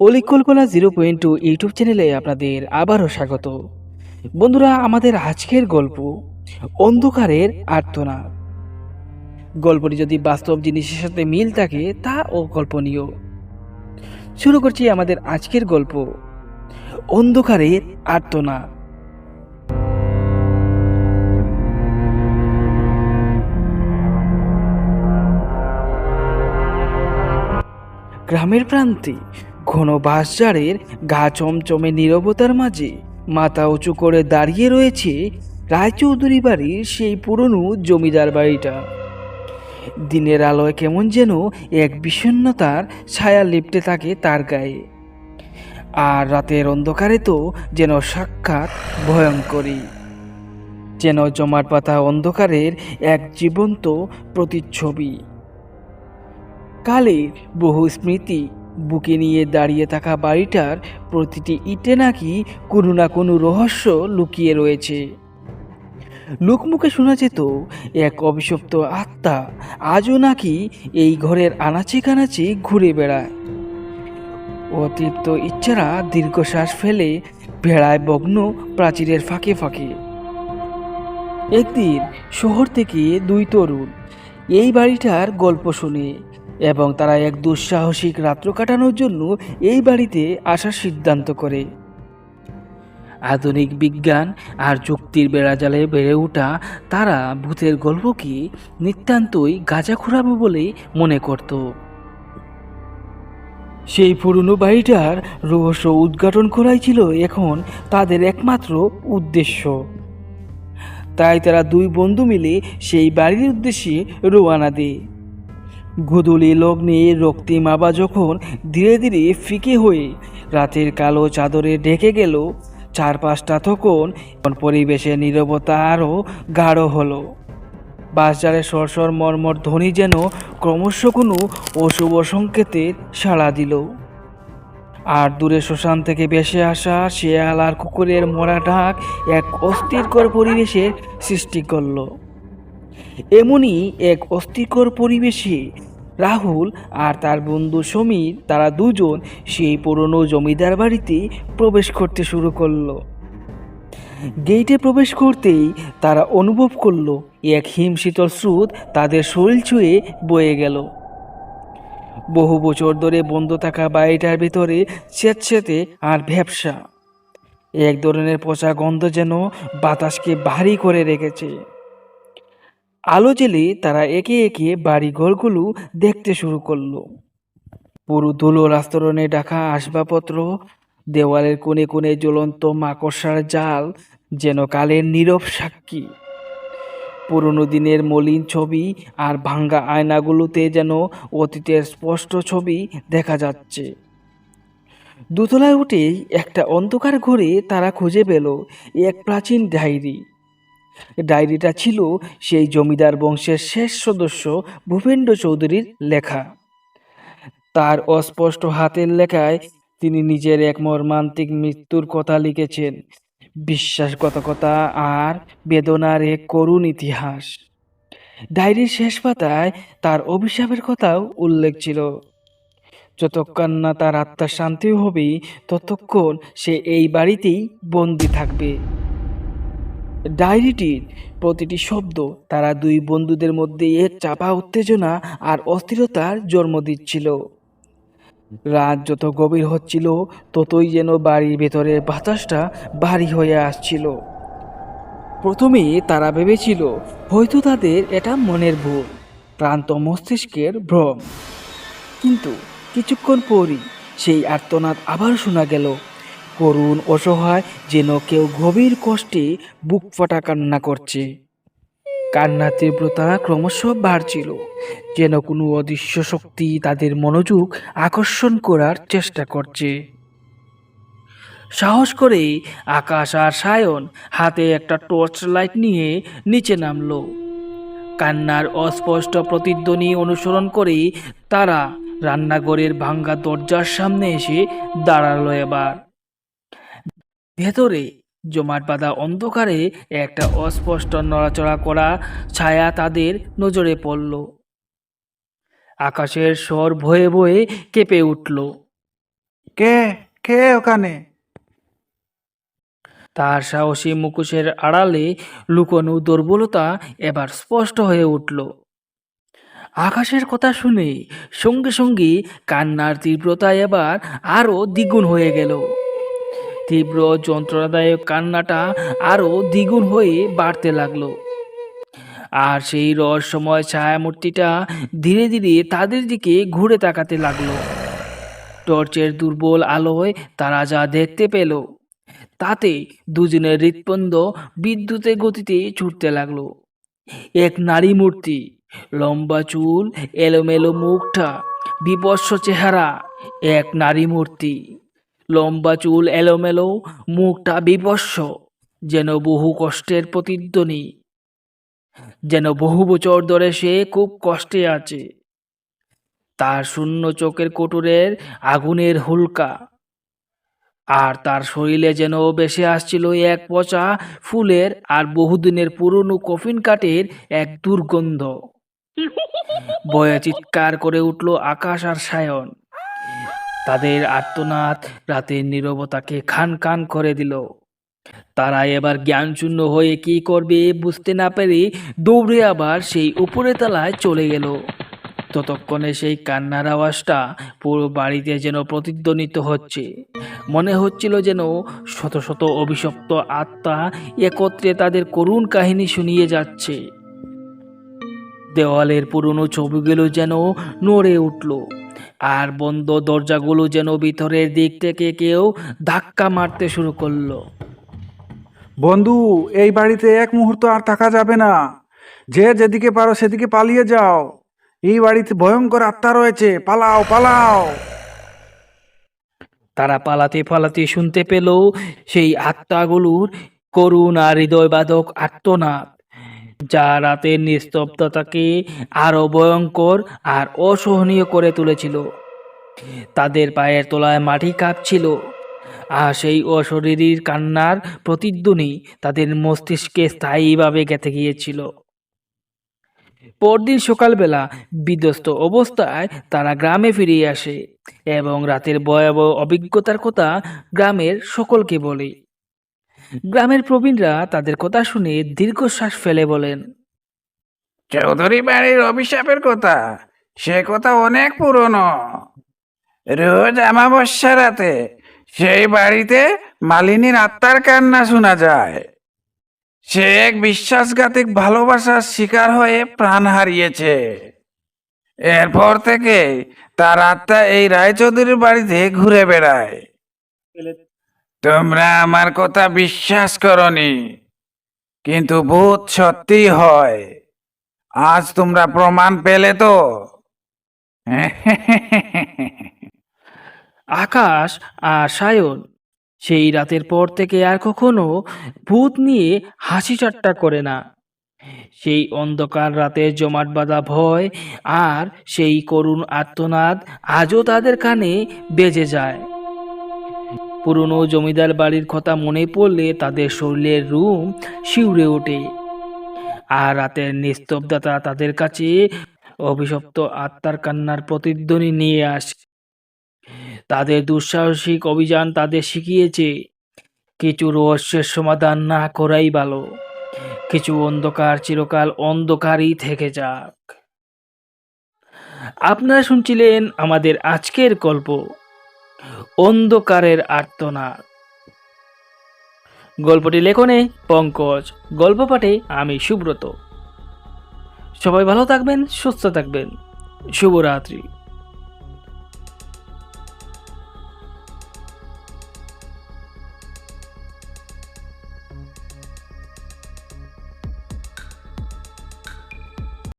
অলি কল্পনা zero point two YouTube চ্যানেলে আপনাদের আবারও স্বাগত। বন্ধুরা, আমাদের আজকের গল্প অন্ধকারের আর্তনাদ। গল্পটি যদি বাস্তব জিনিসের সাথে মিল থাকে, তা অকল্পনীয়। শুরু করছি আমাদের আজকের গল্প, অন্ধকারের আর্তনাদ। গ্রামের প্রান্তে ঘন বাঁশঝাড়ের গা চমচমে নীরবতার মাঝে মাথা উঁচু করে দাঁড়িয়ে রয়েছে রায়চৌধুরী বাড়ির সেই পুরনো জমিদার বাড়িটা। দিনের আলোয় কেমন যেন এক বিষণ্ণতার ছায়া লিপটে থাকে তার গায়ে। আর রাতের অন্ধকারে তো যেন সাক্ষাৎ ভয়ঙ্করী যেন জমাট পাতা অন্ধকারের এক জীবন্ত প্রতিচ্ছবি। কালের বহু স্মৃতি বুকে নিয়ে দাঁড়িয়ে থাকা বাড়িটার প্রতিটি ইটে নাকি কোনো না কোনো রহস্য লুকিয়ে রয়েছে। লোকমুখে শোনা যেত, এক অভিশপ্ত আত্মা আজও নাকি এই ঘরের আনাচে কানাচে ঘুরে বেড়ায়। অতৃপ্ত ইচ্ছারা দীর্ঘশ্বাস ফেলে ভেড়ায় বগ্ন প্রাচীরের ফাঁকে ফাঁকে। একদিন শহর থেকে দুই তরুণ এই বাড়িটার গল্প শুনে। এবং তারা এক দুঃসাহসিক রাত্র কাটানোর জন্য এই বাড়িতে আসার সিদ্ধান্ত করে। আধুনিক বিজ্ঞান আর যুক্তির বেড়াজালে বেড়ে ওঠা তারা ভূতের গল্পকে নিতান্তই গাঁজা খুঁড়াবে বলে মনে করত। সেই পুরনো বাড়িটার রহস্য উদ্ঘাটন করাই ছিল এখন তাদের একমাত্র উদ্দেশ্য। তাই তারা দুই বন্ধু মিলে সেই বাড়ির উদ্দেশ্যে রোয়ানা দেয়। গুদুলি লগ্নে, রক্তিম আবা যখন ধীরে ধীরে ফিকে হয়ে রাতের কালো চাদরে ঢেকে গেল, চারপাশটা তখন পরিবেশে নীরবতা আরও গাঢ় হলো। বাসজারে সরসর মর্মর ধ্বনি যেন ক্রমশ কোনো অশুভ সংকেতের সাড়া দিল। আর দূরে শ্মশান থেকে ভেসে আসা শেয়াল আর কুকুরের মরা ডাক এক অস্থিরকর পরিবেশের সৃষ্টি করল। এমনই এক অস্থিকর পরিবেশে রাহুল আর তার বন্ধু সমীর, তারা দুজন সেই পুরনো জমিদার বাড়িতে প্রবেশ করতে শুরু করল। গেইটে প্রবেশ করতেই তারা অনুভব করল, এক হিমশীতল স্রোত তাদের শরীর ছুঁয়ে বয়ে গেল। বহু বছর ধরে বন্ধ থাকা বাড়িটার ভিতরে স্বেচ্ছেতে আর ভ্যাবসা। এক ধরনের পচা গন্ধ যেন বাতাসকে ভারী করে রেখেছে। আলো জেলে তারা একে একে বাড়ি ঘরগুলো দেখতে শুরু করল। পুরো ধুলো রাস্তরণে ডাকা আসবাবপত্র, দেওয়ালের কোণে কোণে জ্বলন্ত মাকড়সার জাল, যেন কালের নীরব সাক্ষী। পুরনো দিনের মলিন ছবি আর ভাঙ্গা আয়নাগুলোতে যেন অতীতের স্পষ্ট ছবি দেখা যাচ্ছে। দোতলায় উঠেই একটা অন্ধকার ঘরে তারা খুঁজে পেল এক প্রাচীন ডায়েরি। ডায়েরিটা ছিল সেই জমিদার বংশের শেষ সদস্য ভূপেন্দ্র চৌধুরীর লেখা। তার অস্পষ্ট হাতের লেখায় তিনি নিজের এক মর্মান্তিক মৃত্যুর কথা লিখেছেন বিশ্বাসঘাতকতা আর বেদনার এক করুণ ইতিহাস। ডায়েরির শেষ পাতায় তার অভিশাপের কথাও উল্লেখ ছিল। যতক্ষণ না তার আত্মার শান্তি হবে ততক্ষণ সে এই বাড়িতেই বন্দি থাকবে। ডায়েরিটির প্রতিটি শব্দ তারা দুই বন্ধুদের মধ্যে এক চাপা উত্তেজনা আর অস্থিরতার জন্ম দিচ্ছিল। রাত যত গভীর হচ্ছিল, ততই যেন বাড়ির ভেতরে বাতাসটা ভারী হয়ে আসছিল। প্রথমে তারা ভেবেছিল, হয়তো তাদের এটা মনের ভুল, ক্লান্ত মস্তিষ্কের ভ্রম। কিন্তু কিছুক্ষণ পরই সেই আর্তনাদ আবার শোনা গেল। করুণ অসহায় যেন কেউ গভীর কষ্টে বুক ফাটা কান্না করছে। কান্নার তীব্রতা ক্রমশ বাড়ছিল, যেন কোনো অদৃশ্য শক্তি তাদের মনোযোগ আকর্ষণ করার চেষ্টা করছে। সাহস করে আকাশ আর সায়ন হাতে একটা টর্চ লাইট নিয়ে নিচে নামলো। কান্নার অস্পষ্ট প্রতিধ্বনি অনুসরণ করে তারা রান্নাঘরের ভাঙ্গা দরজার সামনে এসে দাঁড়াল এবার। ভেতরে জমাট বাঁধা অন্ধকারে একটা অস্পষ্ট নড়াচড়া করা ছায়া তাদের নজরে পড়ল। আকাশের স্বর ভয়ে ভয়ে কেঁপে উঠল। কে? কে ওখানে? তার সাহসী মুখোশের আড়ালে লুকোনো দুর্বলতা এবার স্পষ্ট হয়ে উঠল। আকাশের কথা শুনে সঙ্গে সঙ্গে কান্নার তীব্রতা এবার আরও দ্বিগুণ হয়ে গেল। তীব্র যন্ত্রণাদায়ক কান্নাটা আরও দ্বিগুণ হয়ে বাড়তে লাগল। আর সেই রহস্যময় ছায়ামূর্তিটা ধীরে ধীরে তাদের দিকে ঘুরে তাকাতে লাগল। টর্চের দুর্বল আলোয় তারা যা দেখতে পেল, তাতে দুজনের হৃৎপন্দ বিদ্যুতের গতিতে ছুটতে লাগল। এক নারী মূর্তি, লম্বা চুল, এলোমেলো মুখটা বিপস্স চেহারা, এক নারী মূর্তি। লম্বা চুল এলোমেলো, মুখটা বিপস্স যেন বহু কষ্টের প্রতিধ্বনি। যেন বহু বছর ধরে সে খুব কষ্টে আছে। তার শূন্য চোখের কোটরের আগুনের হুলকা। আর তার শরীরে যেন বেসে আসছিল এক পচা ফুলের আর বহুদিনের পুরনো কফিন কাঠের এক দুর্গন্ধ। বয়ে চিৎকার করে উঠল আকাশ আর সায়ন। তাদের আর্তনাদ রাতের নীরবতাকে খান খান করে দিল। তারা এবার জ্ঞানশূন্য হয়ে কি করবে বুঝতে না পেরে দৌড়ে আবার সেই উপরে তলায় চলে গেল। ততক্ষণে সেই কান্নার আওয়াজটা পুরো বাড়িতে যেন প্রতিধ্বনিত হচ্ছে। মনে হচ্ছিল যেন শত শত অভিশপ্ত আত্মা একত্রে তাদের করুণ কাহিনী শুনিয়ে যাচ্ছে। দেওয়ালের পুরনো ছবিগুলো যেন নড়ে উঠল। আর বন্ধ দরজাগুলো যেন ভিতরের দিক থেকে কেউ ধাক্কা মারতে শুরু করল। বন্ধু এই বাড়িতে এক মুহূর্ত আর থাকা যাবে না। যে যেদিকে পারো সেদিকে পালিয়ে যাও। এই বাড়িতে ভয়ঙ্কর আত্মা রয়েছে। পালাও পালাও। তারা পালাতে পালাতে শুনতে পেল সেই আত্মাগুলোর করুণ আর হৃদয়বাদক আত্মনাদ যা রাতের নিস্তব্ধতাকে আরও ভয়ঙ্কর আর অসহনীয় করে তুলেছিল। তাদের পায়ের তলায় মাটি কাঁপছিল। আর সেই অশরীরীর কান্নার প্রতিধ্বনি তাদের মস্তিষ্কে স্থায়ীভাবে গেঁথে গিয়েছিল। পরদিন সকালবেলা বিধ্বস্ত অবস্থায় তারা গ্রামে ফিরে আসে এবং রাতের ভয়াবহ অভিজ্ঞতার কথা গ্রামের সকলকে বলে। গ্রামের প্রবীণরা তাদের কথা শুনে দীর্ঘশ্বাস ফেলে বলেন, চৌধুরী বাড়ির অভিশাপের কথা, সে কথা অনেক পুরনো। রোজ আমাবস্যা রাতে সেই বাড়িতে মালিনীর আত্মার কান্না শোনা যায়। সে এক বিশ্বাসঘাতিক ভালোবাসার শিকার হয়ে প্রাণ হারিয়েছে। এরপর থেকে তার আত্মা এই রায়চৌধুরীর বাড়িতে ঘুরে বেড়ায়। তোমরা আমার কথা বিশ্বাস করনি, কিন্তু ভূত সত্যি হয়। আজ তোমরা প্রমাণ পেলে তো? আকাশ আর সায়ন, সেই রাতের পর থেকে আর কখনো ভূত নিয়ে হাসি ঠাট্টা করে না। সেই অন্ধকার রাতে জমাট বাঁধা ভয় আর সেই করুণ আত্মনাদ আজও তাদের কানে বেজে যায়। পুরনো জমিদার বাড়ির কথা মনে পড়লে তাদের শরীরের রুম শিউরে ওঠে। আর রাতের নিস্তব্ধতা তাদের কাছে অভিশপ্ত আত্মার কান্নার প্রতিধ্বনি নিয়ে আসে। তাদের দুঃসাহসিক অভিযান তাদের শিখিয়েছে, কিছু রহস্যের সমাধান না করাই ভালো। কিছু অন্ধকার চিরকাল অন্ধকারই থেকে যাক। আপনারা শুনছিলেন আমাদের আজকের গল্প। অন্ধকারের আর্তনাদ। গল্পটি লেখনে পঙ্কজ, গল্প পাঠে আমি সুব্রত। সবাই ভালো থাকবেন, সুস্থ থাকবেন। শুভরাত্রি।